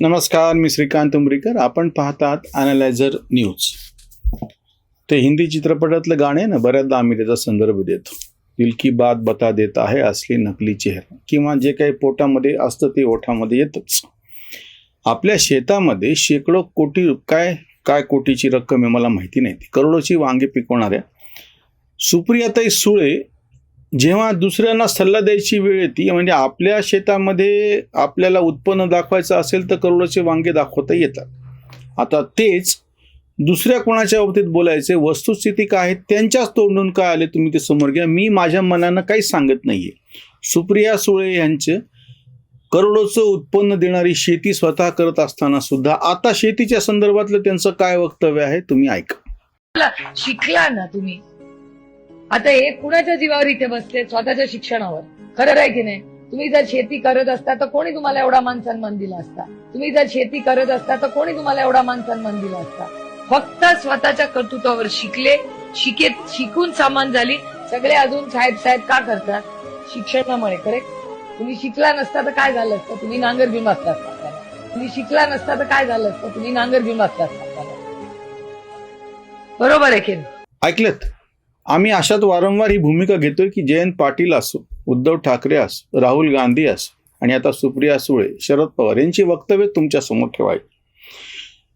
नमस्कार मी श्रीकांत उमरीकर. आपण पाहतात अनालायझर न्यूज ते हिंदी चित्रपटातलं गाणे ना बऱ्याचदा आम्ही त्याचा संदर्भ देतो. दिल की बात बता देत आहे असली नकली चेहरा. किंवा जे काही पोटामध्ये असतं ते ओठामध्ये येतच. आपल्या शेतामध्ये शेकडो कोटी काय काय कोटीची रक्कम आहे मला माहिती नाही. ती करोडोची वांगे पिकवणाऱ्या सुप्रियाताई सुळे जेव्हा दुसऱ्यांना सल्ला द्यायची वेळ येते म्हणजे आपल्या शेतामध्ये आपल्याला उत्पन्न दाखवायचं असेल तर करोडाचे वांगे दाखवता येतात. आता तेच दुसऱ्या कोणाच्या बाबतीत बोलायचे वस्तुस्थिती काय आहे त्यांच्याच तोंडून काय आले तुम्ही ते समोर घ्या. मी माझ्या मनानं काहीच सांगत नाहीये. सुप्रिया सुळे यांचं करोडोचं उत्पन्न देणारी शेती स्वतः करत असताना सुद्धा आता शेतीच्या संदर्भातलं त्यांचं काय वक्तव्य आहे तुम्ही ऐका. शिकला ना तुम्ही. आता हे कुणाच्या जीवावर इथे बसले? स्वतःच्या शिक्षणावर. खरं आहे की नाही? तुम्ही जर शेती करत असता तर कोणी तुम्हाला एवढा मान सन्मान दिला असता? तुम्ही जर शेती करत असता तर कोणी तुम्हाला एवढा मान सन्मान दिला असता? फक्त स्वतःच्या कर्तृत्वावर शिकले शिकेत शिकून सामान झाली. सगळे अजून साहेब साहेब का करतात? शिक्षणामुळे करेक्ट तुम्ही शिकला नसता तर काय झालं असतं? तुम्ही नांगर घेऊन बसला असता. तुम्ही शिकला नसता तर काय झालं असतं? तुम्ही नांगर घेऊन बसला असता. बरोबर आहे की ऐकलत? आम्ही अशात वारंवार ही भूमिका घेतोय की जयंत पाटील असो उद्धव ठाकरे असो राहुल गांधी असो आणि आता सुप्रिया सुळे शरद पवार यांची वक्तव्य तुमच्यासमोर ठेवायची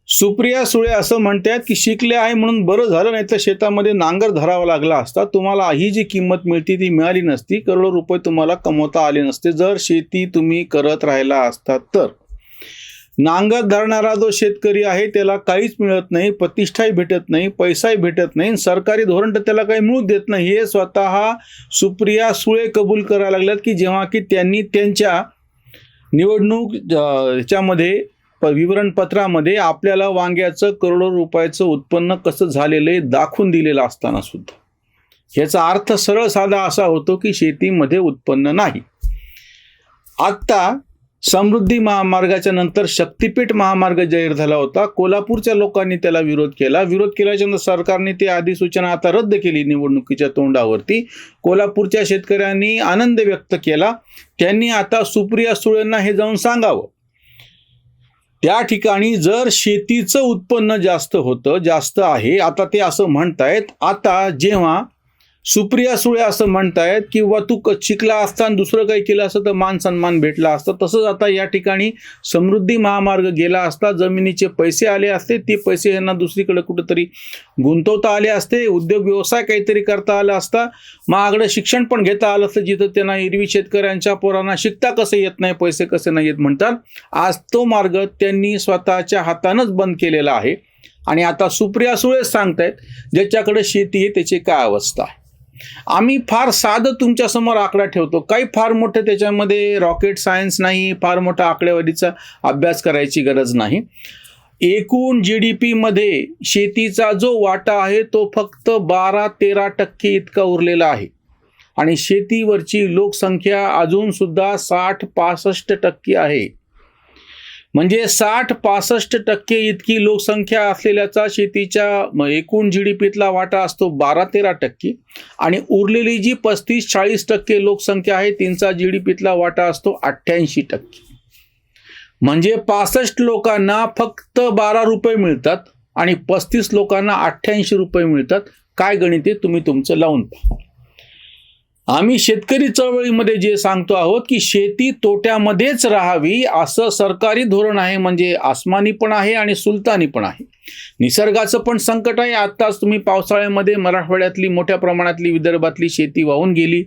सुप्रिया सुळे असं म्हणतात की शिकले आहे म्हणून बरं झालं नाही तर शेतामध्ये नांगर धरावा लागला असता तुम्हाला ही जी किंमत मिळती ती मिळाली नसती करोडो रुपये तुम्हाला कमवता आले नसते जर शेती तुम्ही करत राहिला असता तर. नांगर धरणारा जो शेतकरी आहे त्याला काहीच मिळत नाही प्रतिष्ठाही भेटत नाही पैसाही भेटत नाही सरकारी धोरण तर त्याला काही मिळू देत नाही. हे स्वतः सुप्रिया सुळे कबूल करायला लागल्यात की जेव्हा की त्यांनी त्यांच्या निवडणूक ह्याच्यामध्ये प- विवरणपत्रामध्ये आपल्याला वांग्याचं करोडो रुपयाचं उत्पन्न कसं झालेलं आहे दाखवून दिलेलं असताना सुद्धा. ह्याचा अर्थ सरळ साधा असा होतो की शेतीमध्ये उत्पन्न नाही. आत्ता समृद्धी महामार्गाच्या नंतर शक्तीपीठ महामार्ग जाहीर झाला होता. कोल्हापूरच्या लोकांनी त्याला विरोध केला. विरोध केल्याच्यानंतर सरकारने ती अधिसूचना आता रद्द केली निवडणुकीच्या तोंडावरती. कोल्हापूरच्या शेतकऱ्यांनी आनंद व्यक्त केला. त्यांनी आता सुप्रिया सुळेंना हे जाऊन सांगावं. त्या ठिकाणी जर शेतीचं उत्पन्न जास्त होतं जास्त आहे आता ते असं म्हणतायत आता जेव्हा सुप्रिया सुळे असं म्हणतायत किंवा तू क- शिकला असता दुसरं काही केलं असतं तर मान सन्मान भेटला असता. तसंच आता या ठिकाणी समृद्धी महामार्ग गेला असता. जमिनीचे पैसे आले असते. ते पैसे यांना दुसरीकडे कुठेतरी गुंतवता आले असते. उद्योग व्यवसाय काहीतरी करता आला असता. महागडं शिक्षण पण घेता आलं असतं जिथं त्यांना एरवी शेतकऱ्यांच्या पोरांना शिकता कसं येत नाही पैसे कसे नाही येत म्हणतात. आज तो मार्ग त्यांनी स्वतःच्या हातानंच बंद केलेला आहे. आणि आता सुप्रिया सुळेच सांगतायत ज्याच्याकडे शेती आहे त्याची काय अवस्था आहे? आम्ही फार साधं तुमच्यासमोर आकडा ठेवतो. काही फार मोठं त्याच्यामध्ये रॉकेट सायन्स नाही फार मोठा आकडेवारीचा अभ्यास करायची गरज नाही. एकूण जी डी पीमध्ये शेतीचा जो वाटा आहे तो फक्त बारा तेरा टक्के इतका उरलेला आहे. आणि शेतीवरची लोकसंख्या अजूनसुद्धा साठ पासष्ट टक्के आहे. म्हणजे साठ पासष्ट टक्के इतकी लोकसंख्या असलेल्याचा शेतीच्या एकूण जी डी पीतला वाटा असतो बारा तेरा टक्के. आणि उरलेली जी पस्तीस चाळीस टक्के लोकसंख्या आहे त्यांचा जी डी पीतला वाटा असतो अठ्ठ्याऐंशी टक्के. म्हणजे पासष्ट लोकांना फक्त बारा रुपये मिळतात आणि पस्तीस लोकांना अठ्ठ्याऐंशी रुपये मिळतात. काय गणित? आहे तुम्ही तुमचं लावून पहा. आम्ही शेतकरी चळवळीमध्ये जे सांगतो आहोत की शेती तोट्यामध्येच राहावी असं सरकारी धोरण आहे म्हणजे आसमानी पण आहे आणि सुलतानी पण आहे. निसर्गाचं पण संकट आहे. आत्ताच तुम्ही पावसाळ्यामध्ये मराठवाड्यातली मोठ्या प्रमाणातली विदर्भातली शेती वाहून गेली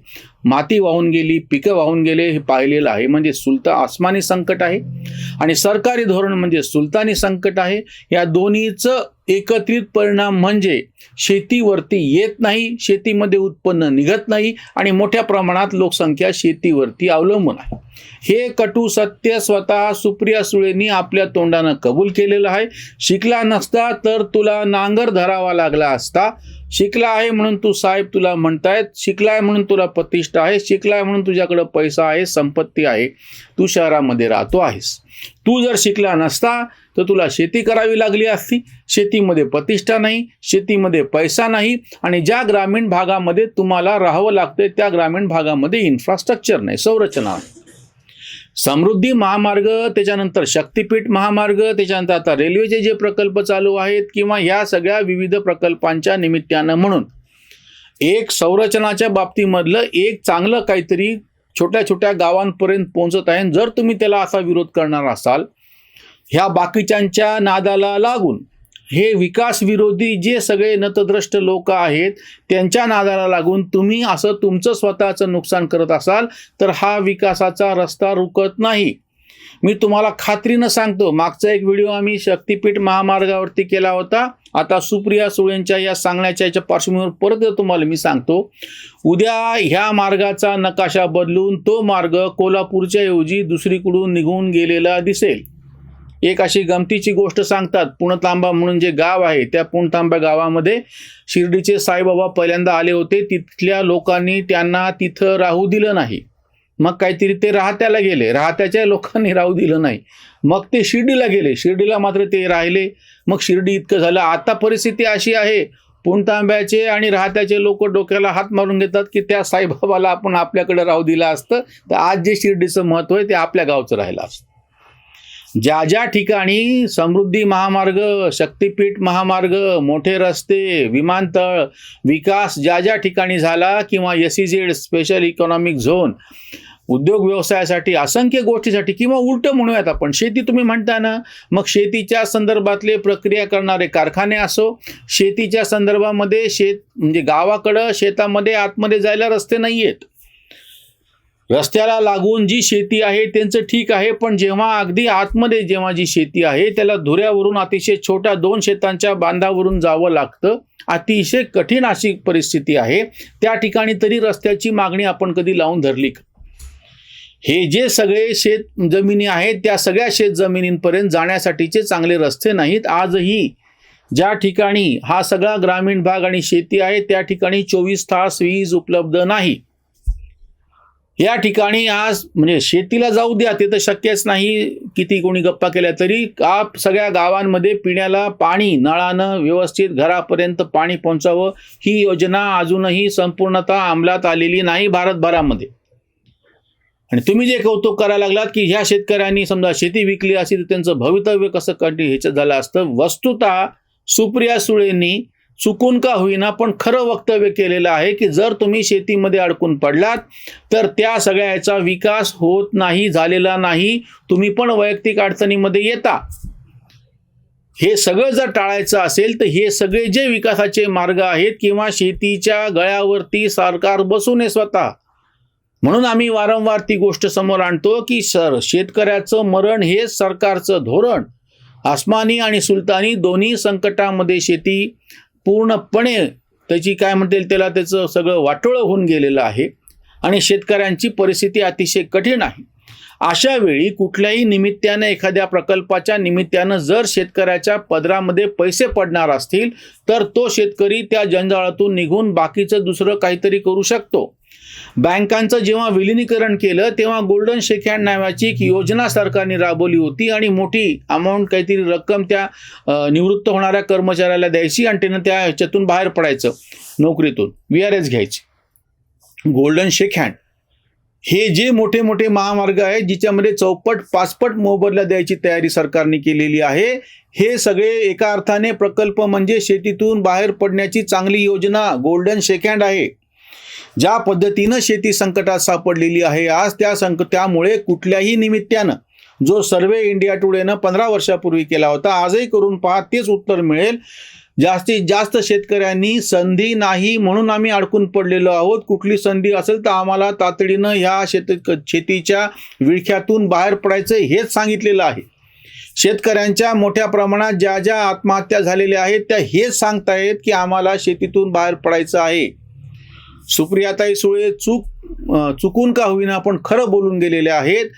माती वाहून गेली पिकं वाहून गेले हे पाहिलेलं आहे. म्हणजे सुलता आसमानी संकट आहे आणि सरकारी धोरण म्हणजे सुलतानी संकट आहे. या दोन्हीचं एकत्रित परिणाम म्हणजे शेतीवरती येत नाही शेतीमध्ये उत्पन्न निघत नाही आणि मोठ्या प्रमाणात लोकसंख्या शेतीवरती अवलंबून आहे. हे कटू सत्य स्वतः सुप्रिया सुळेंनी आपल्या तोंडानं कबूल केलेलं आहे. शिकला नसता तर तुला नांगर धरावा लागला असता. शिकला आहे म्हणून तू साहेब तुला म्हणतायत शिकलाय म्हणून तुला प्रतिष्ठा आहे शिकलाय म्हणून तुझ्याकडं पैसा आहे संपत्ती आहे तू शहरामध्ये राहतो आहेस. तू जर शिकला नसता तर तुला शेती करावी लागली असती. शेतीमध्ये प्रतिष्ठा नाही शेतीमध्ये पैसा नाही आणि ज्या ग्रामीण भागामध्ये तुम्हाला राहावं लागतंय त्या ग्रामीण भागामध्ये इन्फ्रास्ट्रक्चर नाही. संरचना. नाही समृद्धी महामार्ग त्याच्यानंतर शक्तीपीठ महामार्ग त्याच्यानंतर आता रेल्वेचे जे प्रकल्प चालू आहेत किंवा या सगळ्या विविध प्रकल्पांच्या निमित्तानं म्हणून एक संरचनाच्या बाबतीमधलं एक चांगलं काहीतरी छोट्या छोट्या गावांपर्यंत पोहोचत आहे. जर तुम्ही त्याला असा विरोध करणार असाल ह्या बाकीच्यांच्या नादाला लागून हे विकास विरोधी जे सगळे नतद्रष्ट लोक आहेत त्यांच्या नादाला लागून तुम्ही असं तुमचं स्वतःचं नुकसान करत असाल तर हा विकासाचा रस्ता रुकत नाही. मी तुम्हाला खात्रीनं सांगतो मागचा एक व्हिडिओ आम्ही शक्तीपीठ महामार्गावरती केला होता. आता सुप्रिया सुळेंच्या या सांगण्याच्या याच्या पार्श्वभूमीवर परत तुम्हाला मी सांगतो. उद्या ह्या मार्गाचा नकाशा बदलून तो मार्ग कोल्हापूरच्या ऐवजी दुसरीकडून निघून गेलेला दिसेल. एक अशी गमतीची गोष्ट सांगतात. पुणतांबा म्हणून जे गाव आहे त्या पुणतांबा गावामध्ये शिर्डीचे साईबाबा पहिल्यांदा आले होते. तिथल्या लोकांनी त्यांना तिथं राहू दिलं नाही. मग काहीतरी ते राहत्याला गेले. राहत्याच्या लोकांनी राहू दिलं नाही. मग ते शिर्डीला गेले. शिर्डीला मात्र ते राहिले. मग शिर्डी इतकं झालं. आता परिस्थिती अशी आहे. पुणतांब्याचे आणि राहत्याचे लोक डोक्याला हात मारून घेतात की त्या साईबाबाला आपण आपल्याकडे राहू दिलं असतं. तर आज जे शिर्डीचं महत्त्व आहे ते आपल्या गावचं राहिलं असतं. ज्या ज्या ठिकाणी समृद्धी महामार्ग शक्तीपीठ महामार्ग मोठे रस्ते विमानतळ विकास ज्या ज्या ठिकाणी झाला किंवा S Z special economic zone उद्योग व्यवसायासाठी असंख्य गोष्टीसाठी किंवा उलटं म्हणूयात आपण शेती तुम्ही म्हणता ना मग शेतीच्या संदर्भातले प्रक्रिया करणारे कारखाने असो शेतीच्या संदर्भामध्ये शेत म्हणजे गावाकडं शेतामध्ये आतमध्ये जायला रस्ते नाही आहेत रस्त्याला लागून जी शेती आहे त्यांचं ठीक आहे पण जेव्हा अगदी आतमध्ये जेव्हा जी शेती आहे त्याला धुऱ्यावरून अतिशय छोट्या दोन शेतांच्या बांधावरून जावं लागतं. अतिशय कठीण अशी परिस्थिती आहे. त्या ठिकाणी तरी रस्त्याची मागणी आपण कधी लावून धरली का? हे जे सगळे शेत जमिनी आहेत त्या सगळ्या शेत जमिनींपर्यंत जाण्यासाठीचे चांगले रस्ते नाहीत. आजही ज्या ठिकाणी हा सगळा ग्रामीण भाग आणि शेती आहे त्या ठिकाणी चोवीस तास वीज उपलब्ध नाही. या ठिकाणी आज म्हणजे शेतीला जाऊ द्या ते तर शक्यच नाही किती कोणी गप्पा केल्या तरी. का सगळ्या गावांमध्ये पिण्याला पाणी नळानं व्यवस्थित घरापर्यंत पाणी पोहोचावं. ही योजना अजूनही संपूर्णतः अंमलात आलेली नाही भारतभरामध्ये. आणि तुम्ही जे कौतुक करायला लागलात की ह्या शेतकऱ्यांनी समजा शेती विकली असेल तर त्यांचं भवितव्य कसं कंटिन्यू ह्याच्यात झालं असतं? वस्तुतः सुप्रिया सुळेंनी चुकून का होईना पण खरं वक्तव्य केलेलं आहे की जर तुम्ही शेतीमध्ये अडकून पडलात तर त्या सगळ्याचा विकास होत नाही झालेला नाही. तुम्ही पण वैयक्तिक अडचणीमध्ये येता. हे सगळं जर टाळायचं असेल तर हे सगळे जे विकासाचे मार्ग आहेत किंवा शेतीच्या गळ्यावरती सरकार बसू नये स्वतः. म्हणून आम्ही वारंवार ती गोष्ट समोर आणतो की सर शेतकऱ्याचं मरण हे सरकारचं धोरण. आसमानी आणि सुलतानी दोन्ही संकटामध्ये शेती पूर्णपणे त्याची काय म्हणता येईल त्याला त्याचं सगळं वाटोळं होऊन गेलेलं आहे. आणि शेतकऱ्यांची परिस्थिती अतिशय कठीण आहे. अशा वेळी कुठल्याही निमित्तानं एखाद्या प्रकल्पाच्या निमित्तानं जर शेतकऱ्याच्या पदरामध्ये पैसे पडणार असतील तर तो शेतकरी त्या जंजाळातून निघून बाकीचं दुसरं काहीतरी करू शकतो. बँकांचं जेव्हा विलिनीकरण केलं तेव्हा गोल्डन शेक हँड नावाची एक योजना सरकारने राबवली होती आणि मोठी अमाऊंट काहीतरी रक्कम त्या निवृत्त होणाऱ्या कर्मचाऱ्याला द्यायची आणि त्यानं त्या ह्याच्यातून बाहेर पडायचं नोकरीतून. व्ही आर एस घ्यायची. गोल्डन शेक हँड हे जे मोठे मोठे महामार्ग आहेत जिच्यामध्ये चौपट पाचपट मोबदला द्यायची तयारी सरकारने केलेली आहे हे सगळे एका अर्थाने प्रकल्प म्हणजे शेतीतून बाहेर पडण्याची चांगली योजना गोल्डन शेक हँड आहे. ज्या पद्धतीनं शेती संकटात सापडलेली आहे आज त्या संक त्यामुळे कुठल्याही निमित्तानं जो सर्वे इंडिया टुडेनं पंधरा वर्षापूर्वी केला होता आजही करून पहा तेच उत्तर मिळेल. जास्तीत जास्त शेतकऱ्यांनी संधी नाही म्हणून आम्ही अडकून पडलेलो आहोत. कुठली संधी असेल तर आम्हाला तातडीनं ह्या शेत शेतीच्या विळख्यातून बाहेर पडायचं हेच सांगितलेलं आहे. शेतकऱ्यांच्या मोठ्या प्रमाणात ज्या ज्या आत्महत्या झालेल्या आहेत त्या हेच सांगतायत की आम्हाला शेतीतून बाहेर पडायचं आहे. सुप्रियाताई सुळे चूक चुकून का होईना पण खरं बोलून गेलेले आहेत.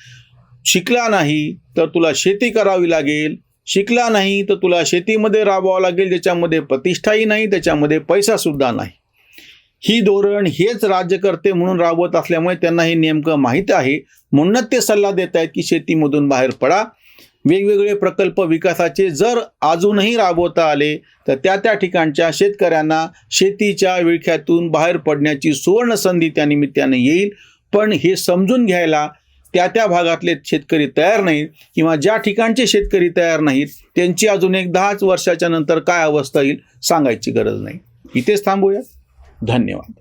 शिकला नाही तर तुला शेती करावी लागेल. शिकला नाही तर तुला शेतीमध्ये राबवावं लागेल ज्याच्यामध्ये प्रतिष्ठाही नाही त्याच्यामध्ये पैसासुद्धा नाही. ही धोरण हेच राज्यकर्ते म्हणून राबवत असल्यामुळे त्यांना हे नेमकं माहीत आहे. म्हणूनच ते सल्ला देत आहेत की शेतीमधून बाहेर पडा. वेगवेगळे प्रकल्प विकासाचे जर अजूनही राबवता आले तर त्या त्या ठिकाणच्या शेतकऱ्यांना शेतीच्या विळख्यातून बाहेर पडण्याची सुवर्ण संधी त्या निमित्ताने येईल. पण हे समजून घ्यायला त्या त्या भागातले शेतकरी तयार नाहीत किंवा ज्या ठिकाणचे शेतकरी तयार नाहीत त्यांची अजून एक दहाच वर्षाच्या नंतर काय अवस्था येईल सांगायची गरज नाही. इथेच थांबूया. धन्यवाद.